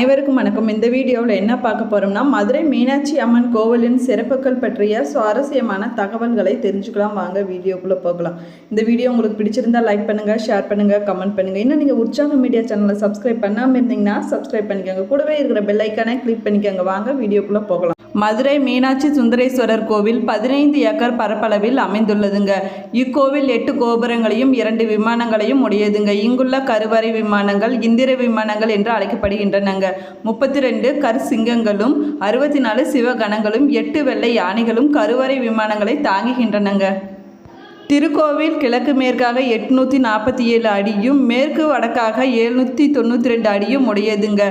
அனைவருக்கும் வணக்கம். இந்த வீடியோவில் என்ன பார்க்க போகிறோம்னா மதுரை மீனாட்சி அம்மன் கோவிலின் சிறப்புகள் பற்றிய சுவாரஸ்யமான தகவல்களை தெரிஞ்சுக்கலாம். வாங்க வீடியோக்குள்ளே போகலாம். இந்த வீடியோ உங்களுக்கு பிடிச்சிருந்தா லைக் பண்ணுங்கள் ஷேர் பண்ணுங்கள் கமெண்ட் பண்ணுங்கள் இன்னும் நீங்கள் உற்சாக மீடியா சேனலை சப்ஸ்கிரைப் பண்ணாமல் இருந்தீங்கன்னா சப்ஸ்கிரைப் பண்ணிக்கோங்க. கூடவே இருக்கிற பெல்லைக்கானே கிளிக் பண்ணிக்கோங்க. வாங்க வீடியோக்குள்ளே போகலாம். மதுரை மீனாட்சி சுந்தரேஸ்வரர் கோவில் பதினைந்து ஏக்கர் பரப்பளவில் அமைந்துள்ளதுங்க. இக்கோவில் எட்டு கோபுரங்களையும் இரண்டு விமானங்களையும் உடையதுங்க. இங்குள்ள கருவறை விமானங்கள் இந்திர விமானங்கள் என்று அழைக்கப்படுகின்றனங்க. முப்பத்தி ரெண்டு கர் சிங்கங்களும் அறுபத்தி நாலு சிவகணங்களும் எட்டு வெள்ளை யானைகளும் கருவறை விமானங்களை தாங்குகின்றனங்க. திருக்கோவில் கிழக்கு மேற்காக எட்நூற்றி நாற்பத்தி ஏழு அடியும் மேற்கு வடக்காக எழுநூற்றி தொண்ணூற்றி ரெண்டு அடியும் உடையதுங்க.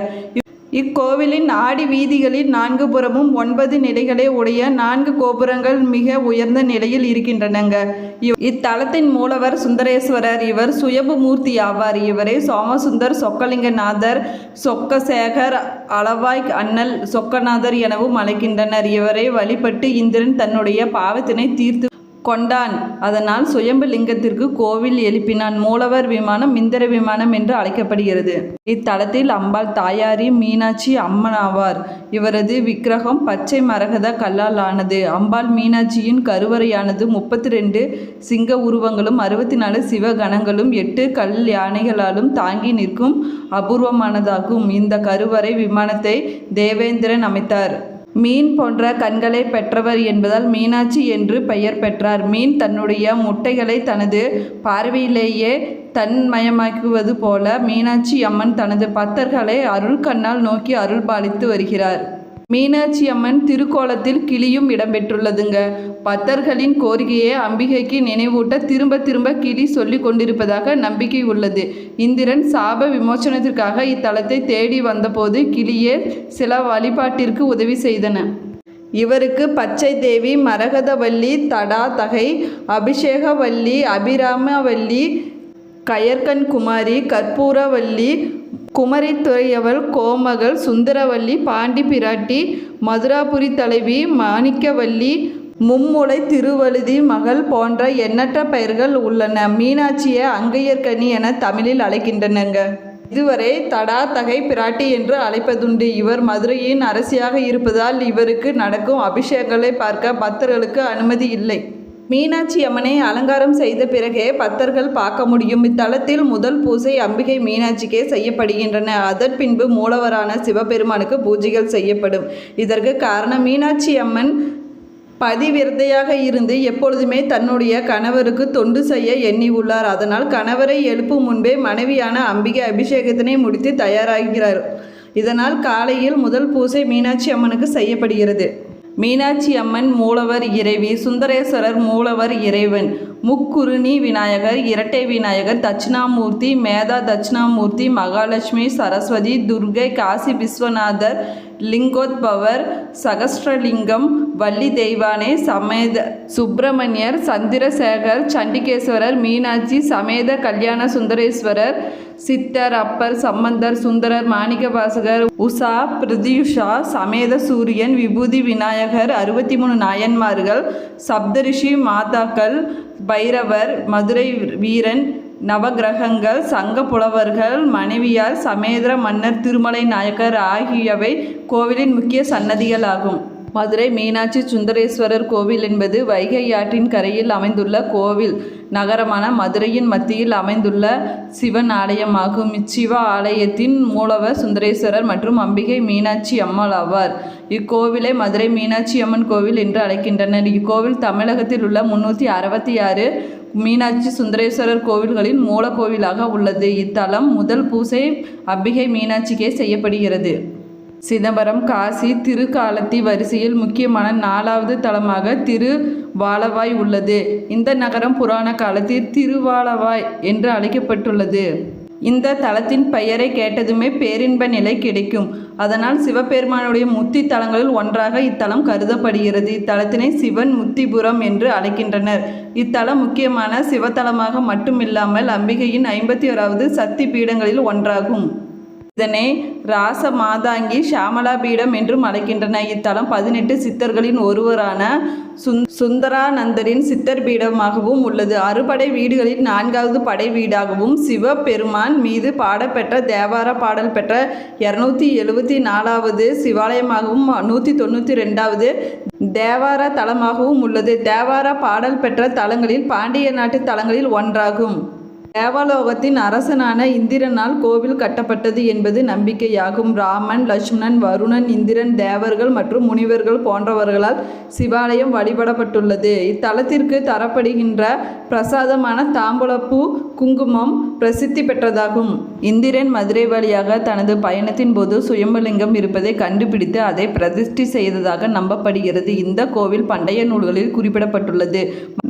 இக்கோவிலின் ஆடி வீதிகளில் நான்கு புறமும் ஒன்பது நிலைகளை உடைய நான்கு கோபுரங்கள் மிக உயர்ந்த நிலையில் இருக்கின்றனங்க. இவ்- இத்தலத்தின் மூலவர் சுந்தரேஸ்வரர் இவர் சுயபுமூர்த்தி ஆவார். இவரை சோமசுந்தர் சொக்கலிங்கநாதர் சொக்கசேகர் அளவாய் அண்ணல் சொக்கநாதர் எனவும் அழைக்கின்றனர். இவரை வழிபட்டு இந்திரன் தன்னுடைய பாவத்தினை தீர்த்து கொண்டான். அதனால் சுயம்பு லிங்கத்திற்கு கோவில் எழுப்பினான். மூலவர் விமானம் மிந்திர விமானம் என்று அழைக்கப்படுகிறது. இத்தலத்தில் அம்பாள் தாயாரி மீனாட்சி அம்மன் ஆவார். இவரது விக்கிரகம் பச்சை மரகத கல்லால் ஆனது அம்பாள் மீனாட்சியின் கருவறையானது முப்பத்தி ரெண்டு சிங்க உருவங்களும் அறுபத்தி நாலு சிவகணங்களும் எட்டு கல் யானைகளாலும் தாங்கி நிற்கும் அபூர்வமானதாகும். இந்த கருவறை விமானத்தை தேவேந்திரன் அமைத்தார். மீன் போன்ற கண்களை பெற்றவர் என்பதால் மீனாட்சி என்று பெயர் பெற்றார். மீன் தன்னுடைய முட்டைகளை தனது பார்வையிலேயே தன்மயமாக்குவது போல மீனாட்சி அம்மன் தனது பக்தர்களை அருள் கண்ணால் நோக்கி அருள் பாலித்து வருகிறார். மீனாட்சி அம்மன் திருக்கோலத்தில் கிளியும் இடம்பெற்றுள்ளதுங்க. பக்தர்களின் கோரிக்கையை அம்பிகைக்கு நினைவூட்ட திரும்ப திரும்ப கிளி சொல்லி கொண்டிருப்பதாக நம்பிக்கை உள்ளது. இந்திரன் சாப விமோசனத்திற்காக இத்தலத்தை தேடி வந்தபோது கிளியே சில வழிபாட்டிற்கு உதவி செய்தன. இவருக்கு பச்சை தேவி மரகதவல்லி தடாதகை அபிஷேகவல்லி அபிராமவல்லி கயற்கன் குமாரி கற்பூரவல்லி குமரித்துறையவள் கோமகள் சுந்தரவல்லி பாண்டி பிராட்டி மதுராபுரி தலைவி மாணிக்கவல்லி மும்முளை திருவழுதி மகள் போன்ற எண்ணற்ற பெயர்கள் உள்ளன. மீனாட்சியை அங்கையர்கனி என தமிழில் அழைக்கின்றனங்க. இதுவரை தடா தகை பிராட்டி என்று அழைப்பதுண்டு. இவர் மதுரையின் அரசியாக இருப்பதால் இவருக்கு நடக்கும் அபிஷேகங்களை பார்க்க பக்தர்களுக்கு அனுமதி இல்லை. மீனாட்சி அம்மனை அலங்காரம் செய்த பிறகே பக்தர்கள் பார்க்க முடியும். இத்தலத்தில் முதல் பூசை அம்பிகை மீனாட்சிக்கே செய்யப்படுகின்றன. அதன் பின்பு மூலவரான சிவபெருமானுக்கு பூஜைகள் செய்யப்படும். இதற்கு காரணம் மீனாட்சி அம்மன் பதிவிரதையாக இருந்து எப்பொழுதுமே தன்னுடைய கணவருக்கு தொண்டு செய்ய எண்ணி உள்ளார் அதனால் கணவரை எழுப்பும் முன்பே மனைவியான அம்பிகை அபிஷேகத்தினை முடித்து தயாராகிறார். இதனால் காலையில் முதல் பூசை மீனாட்சி அம்மனுக்கு செய்யப்படுகிறது. மீனாட்சி அம்மன் மூலவர் இறைவி சுந்தரேஸ்வரர் மூலவர் இறைவன் முக்குருணி விநாயகர் இரட்டை விநாயகர் தட்சிணாமூர்த்தி மேதா தட்சிணாமூர்த்தி மகாலட்சுமி சரஸ்வதி துர்கை காசி விஸ்வநாதர் லிங்கோத்பவர் சகஸ்ரலிங்கம் வள்ளி தெய்வானே சமேத சுப்பிரமணியர் சந்திரசேகர் சண்டிகேஸ்வரர் மீனாட்சி சமேத கல்யாண சுந்தரேஸ்வரர் சித்தர் அப்பர் சம்பந்தர் சுந்தரர் மாணிக்கவாசகர் உஷா பிரதியுஷா சமேத சூரியன் விபூதி விநாயகர் அறுபத்தி மூணு நாயன்மார்கள் சப்தரிஷி மாதாக்கள் பைரவர் மதுரை வீரன் நவகிரகங்கள் சங்க புலவர்கள் மனைவியார் சமேதர மன்னர் திருமலை நாயக்கர் ஆகியவை கோவிலின் முக்கிய சன்னதிகளாகும். மதுரை மீனாட்சி சுந்தரேஸ்வரர் கோவில் என்பது வைகை ஆற்றின் கரையில் அமைந்துள்ள கோவில். நகரமான மதுரையின் மத்தியில் அமைந்துள்ள சிவன் ஆலயமாகும். இச்சிவ ஆலயத்தின் மூலவர் சுந்தரேஸ்வரர் மற்றும் அம்பிகை மீனாட்சி அம்மாள் ஆவார். இக்கோவிலை மதுரை மீனாட்சி அம்மன் கோவில் என்று அழைக்கின்றனர். இக்கோவில் தமிழகத்தில் உள்ள முன்னூற்றி அறுபத்தி ஆறு மீனாட்சி சுந்தரேஸ்வரர் கோவில்களின் மூலக்கோவிலாக உள்ளது. இத்தலம் முதல் பூசை அம்பிகை மீனாட்சிக்கே செய்யப்படுகிறது. சிதம்பரம் காசி திருக்காலத்தி வரிசையில் முக்கியமான நாலாவது தலமாக திருவாலவாய் உள்ளது. இந்த நகரம் புராண காலத்தில் திருவாலவாய் என்று அழைக்கப்பட்டுள்ளது. இந்த தலத்தின் பெயரை கேட்டதுமே பேரின்ப நிலை கிடைக்கும். அதனால் சிவபெருமானுடைய முத்தி தலங்களில் ஒன்றாக இத்தலம் கருதப்படுகிறது. இத்தலத்தினை சிவன் முத்திபுரம் என்று அழைக்கின்றனர். இத்தலம் முக்கியமான சிவத்தலமாக மட்டுமில்லாமல் அம்பிகையின் ஐம்பத்தி ஓராவது சக்தி பீடங்களில் ஒன்றாகும். இதனை ராச மாதாங்கி ஷாமலா பீடம் என்றும் அழைக்கின்றன. இத்தலம் பதினெட்டு சித்தர்களின் ஒருவரான சுந் சுந்தரானந்தரின் சித்தர் பீடமாகவும் உள்ளது. அறுபடை வீடுகளில் நான்காவது படை வீடாகவும் சிவபெருமான் மீது பாடப்பெற்ற தேவார பாடல் பெற்ற இரநூத்தி எழுபத்தி நாலாவது சிவாலயமாகவும் நூற்றி தொண்ணூற்றி ரெண்டாவது தேவார தலமாகவும் உள்ளது. தேவார பாடல் பெற்ற தலங்களில் பாண்டிய நாட்டு தலங்களில் ஒன்றாகும். தேவலோகத்தின் அரசனான இந்திரனால் கோவில் கட்டப்பட்டது என்பது நம்பிக்கையாகும். ராமன் லட்சுமணன் வருணன் இந்திரன் தேவர்கள் மற்றும் முனிவர்கள் போன்றவர்களால் சிவாலயம் வழிபடப்பட்டுள்ளது. இத்தலத்திற்கு தரப்படுகின்ற பிரசாதமான தாம்பூலப்பூ குங்குமம் பிரசித்தி பெற்றதாகும். இந்திரன் மதுரை வழியாக தனது பயணத்தின் போது சுயம்பலிங்கம் இருப்பதை கண்டுபிடித்து அதை பிரதிஷ்டி செய்ததாக நம்பப்படுகிறது. இந்த கோவில் பண்டைய நூல்களில் குறிப்பிடப்பட்டுள்ளது.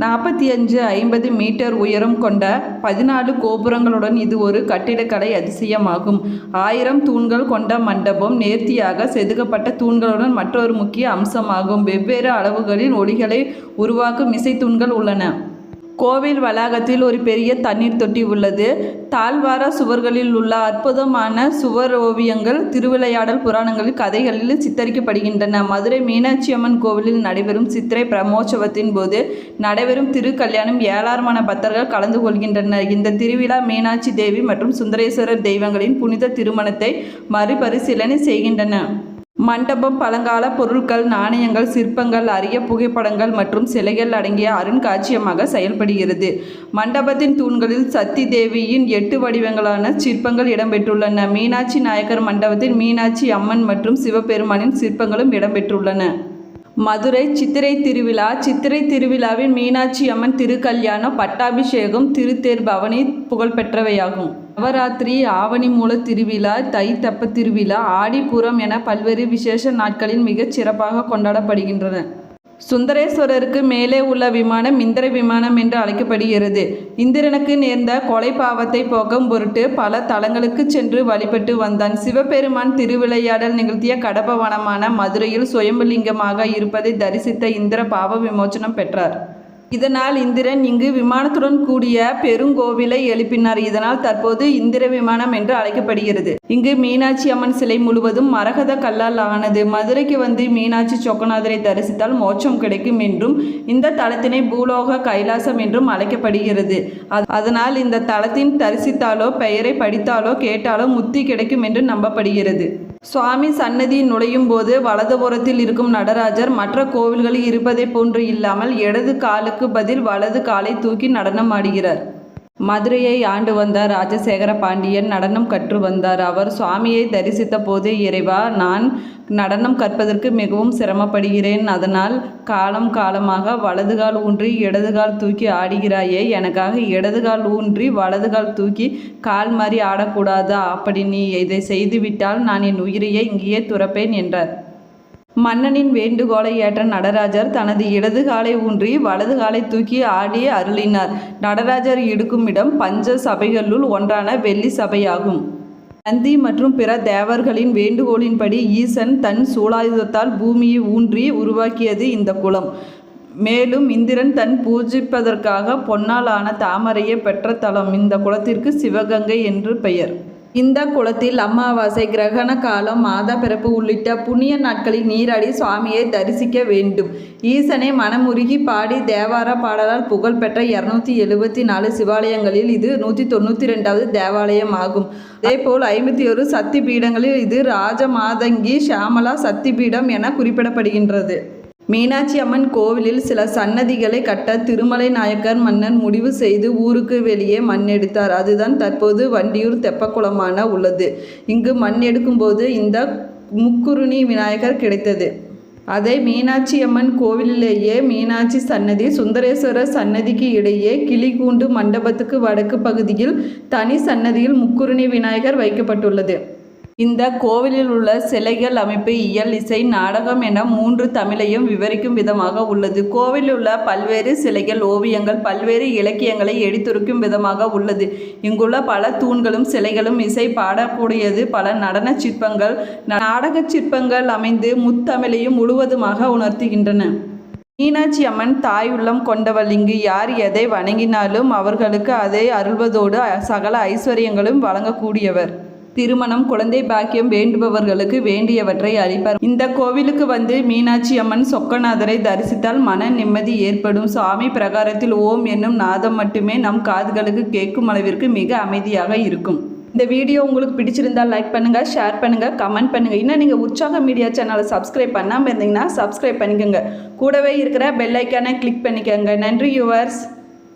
நாற்பத்தி அஞ்சு ஐம்பது மீட்டர் உயரம் கொண்ட பதினாலு கோபுரங்களுடன் இது ஒரு கட்டிடக்கலை அதிசயமாகும். ஆயிரம் தூண்கள் கொண்ட மண்டபம் நேர்த்தியாக செதுக்கப்பட்ட தூண்களுடன் மற்றொரு முக்கிய அம்சமாகும். வெவ்வேறு அளவுகளில் ஒளிகளை உருவாக்கும் இசைத்தூண்கள் உள்ளன. கோவில் வளாகத்தில் ஒரு பெரிய தண்ணீர் தொட்டி உள்ளது. தாழ்வார சுவர்களில் உள்ள அற்புதமான சுவர் ஓவியங்கள் திருவிளையாடல் புராணங்களில் கதைகளில் சித்தரிக்கப்படுகின்றன. மதுரை மீனாட்சி அம்மன் கோவிலில் நடைபெறும் சித்திரை பிரமோற்சவத்தின் போது நடைபெறும் திருக்கல்யாணம் ஏராளமான பக்தர்கள் கலந்து கொள்கின்றனர். இந்த திருவிழா மீனாட்சி தேவி மற்றும் சுந்தரேஸ்வரர் தெய்வங்களின் புனித திருமணத்தை மறுபரிசீலனை செய்கின்றன. மண்டபம் பழங்கால பொருட்கள் நாணயங்கள் சிற்பங்கள் அரிய புகைப்படங்கள் மற்றும் சிலைகள் அடங்கிய அருங்காட்சியமாக செயல்படுகிறது. மண்டபத்தின் தூண்களில் சக்தி தேவியின் எட்டு வடிவங்களான சிற்பங்கள் இடம்பெற்றுள்ளன. மீனாட்சி நாயக்கர் மண்டபத்தில் மீனாட்சி அம்மன் மற்றும் சிவபெருமானின் சிற்பங்களும் இடம்பெற்றுள்ளன. மதுரை சித்திரை திருவிழா சித்திரை திருவிழாவின் மீனாட்சி அம்மன் திருக்கல்யாணம் பட்டாபிஷேகம் திருத்தேர் பவனி புகழ்பெற்றவையாகும். நவராத்திரி ஆவணி மூல திருவிழா தை தப்ப திருவிழா ஆடிப்பூரம் என பல்வேறு விசேஷ நாட்களில் மிகச் சிறப்பாக கொண்டாடப்படுகின்றன. சுந்தரேஸ்வரருக்கு மேலே உள்ள விமானம் இந்திர விமானம் என்று அழைக்கப்படுகிறது. இந்திரனுக்கு நேர்ந்த கொலை பாவத்தை போக்கும் பொருட்டு பல தலங்களுக்கு சென்று வழிபட்டு வந்தான். சிவபெருமான் திருவிளையாடல் நிகழ்த்திய கடபவனமான மதுரையில் சுயம்புலிங்கமாக இருப்பதை தரிசித்த இந்திர பாவ விமோச்சனம் பெற்றார். இதனால் இந்திரன் இங்கு விமானத்துடன் கூடிய பெருங்கோவிலை எழுப்பினார். இதனால் தற்போது இந்திர விமானம் என்று அழைக்கப்படுகிறது. இங்கு மீனாட்சி அம்மன் சிலை முழுவதும் மரகத கல்லால் ஆனது. மதுரைக்கு வந்து மீனாட்சி சொக்கநாதரை தரிசித்தால் மோட்சம் கிடைக்கும் என்றும் இந்த தலத்தினை பூலோக கைலாசம் என்றும் அழைக்கப்படுகிறது. அதனால் இந்த தலத்தின் தரிசித்தாலோ பெயரை படித்தாலோ கேட்டாலோ முத்தி கிடைக்கும் என்று நம்பப்படுகிறது. சுவாமி சன்னதி நுழையும் போது வலதுபுறத்தில் இருக்கும் நடராஜர் மற்ற கோவில்களில் இருப்பதை போன்று இல்லாமல் இடது காலுக்கு பதில் வலது காலை தூக்கி நடனமாடுகிறார் மதுரையை ஆண்டு வந்த ராஜசேகர பாண்டியன். நடனம் கற்று வந்தார் அவர். சுவாமியை தரிசித்த போது இறைவா நான் நடனம் கற்பதற்கு மிகவும் சிரமப்படுகிறேன். அதனால் காலம் காலமாக வலதுகால் ஊன்றி இடதுகால் தூக்கி ஆடுகிறாயே எனக்காக இடதுகால் ஊன்றி வலதுகால் தூக்கி கால் மாறி ஆடக்கூடாதா? அப்படி நீ இதை செய்துவிட்டால் நான் என் உயிரையே இங்கேயே துறப்பேன் என்றார். மன்னனின் வேண்டுகோளை ஏற்ற நடராஜர் தனது இடது காலை ஊன்றி வலது காலை தூக்கி ஆடி அருளினார். நடராஜர் இடுக்கும் இடம் பஞ்ச சபைகளுள் ஒன்றான வெள்ளி சபையாகும். நந்தி மற்றும் பிற தேவர்களின் வேண்டுகோளின்படி ஈசன் தன் சூலாயுதத்தால் பூமியை ஊன்றி உருவாக்கியது இந்த குளம். மேலும் இந்திரன் தன் பூஜிப்பதற்காக பொன்னாலான தாமரையை பெற்ற தலம். இந்த குளத்திற்கு சிவகங்கை என்று பெயர். இந்த குளத்தில் அமாவாசை கிரகண காலம் மாத பிறப்பு உள்ளிட்ட புண்ணிய நாட்களில் நீராடி சுவாமியை தரிசிக்க வேண்டும். ஈசனை மனமுருகி பாடி தேவார பாடலால் புகழ்பெற்ற இருநூத்தி எழுபத்தி நாலு சிவாலயங்களில் இது நூற்றி தொண்ணூற்றி ரெண்டாவது தேவாலயம் ஆகும். அதேபோல் ஐம்பத்தி ஒரு சக்தி பீடங்களில் இது ராஜமாதங்கி ஷியாமலா சக்தி பீடம் என குறிப்பிடப்படுகின்றது. மீனாட்சி அம்மன் கோவிலில் சில சன்னதிகளை கட்ட திருமலை நாயக்கர் மன்னன் முடிவு செய்து ஊருக்கு வெளியே மண் எடுத்தார். அதுதான் தற்போது வண்டியூர் தெப்பக்குளமான உள்ளது. இங்கு மண் எடுக்கும்போது இந்த முக்குருணி விநாயகர் கிடைத்தது. அதை மீனாட்சி அம்மன் கோவிலிலேயே மீனாட்சி சன்னதி சுந்தரேஸ்வரர் சன்னதிக்கு இடையே கிளிகூண்டு மண்டபத்துக்கு வடக்கு பகுதியில் தனி சன்னதியில் முக்குருணி விநாயகர் வைக்கப்பட்டுள்ளது. இந்த கோவிலில் உள்ள சிலைகள் அமைப்பு இயல் இசை நாடகம் என மூன்று தமிழையும் விவரிக்கும் விதமாக உள்ளது. கோவிலில் உள்ள பல்வேறு சிலைகள் ஓவியங்கள் பல்வேறு இலக்கியங்களை எடுத்துரைக்கும் விதமாக உள்ளது. இங்குள்ள பல தூண்களும் சிலைகளும் இசை பாடக்கூடியது. பல நடன சிற்பங்கள் நாடக சிற்பங்கள் அமைந்து முத்தமிழையும் முழுவதுமாக உணர்த்துகின்றன. மீனாட்சி அம்மன் தாய் உள்ளம் கொண்டவள். இங்கு யார் எதை வணங்கினாலும் அவர்களுக்கு அதை அருள்வதோடு சகல ஐஸ்வர்யங்களும் வழங்கக்கூடியவர். திருமணம் குழந்தை பாக்கியம் வேண்டுபவர்களுக்கு வேண்டியவற்றை அளிப்பார். இந்த கோவிலுக்கு வந்து மீனாட்சி அம்மன் சொக்கநாதரை தரிசித்தால் மன நிம்மதி ஏற்படும். சுவாமி பிரகாரத்தில் ஓம் என்னும் நாதம் மட்டுமே நம் காதுகளுக்கு கேட்கும் அளவிற்கு மிக அமைதியாக இருக்கும். இந்த வீடியோ உங்களுக்கு பிடிச்சிருந்தால் லைக் பண்ணுங்கள் ஷேர் பண்ணுங்கள் கமெண்ட் பண்ணுங்கள் இன்னும் நீங்கள் உற்சாக மீடியா சேனலை சப்ஸ்கிரைப் பண்ணாமல் இருந்தீங்கன்னா சப்ஸ்கிரைப் பண்ணிக்கோங்க. கூடவே இருக்கிற பெல் ஐக்கானை கிளிக் பண்ணிக்கோங்க. நன்றி யூவர்ஸ்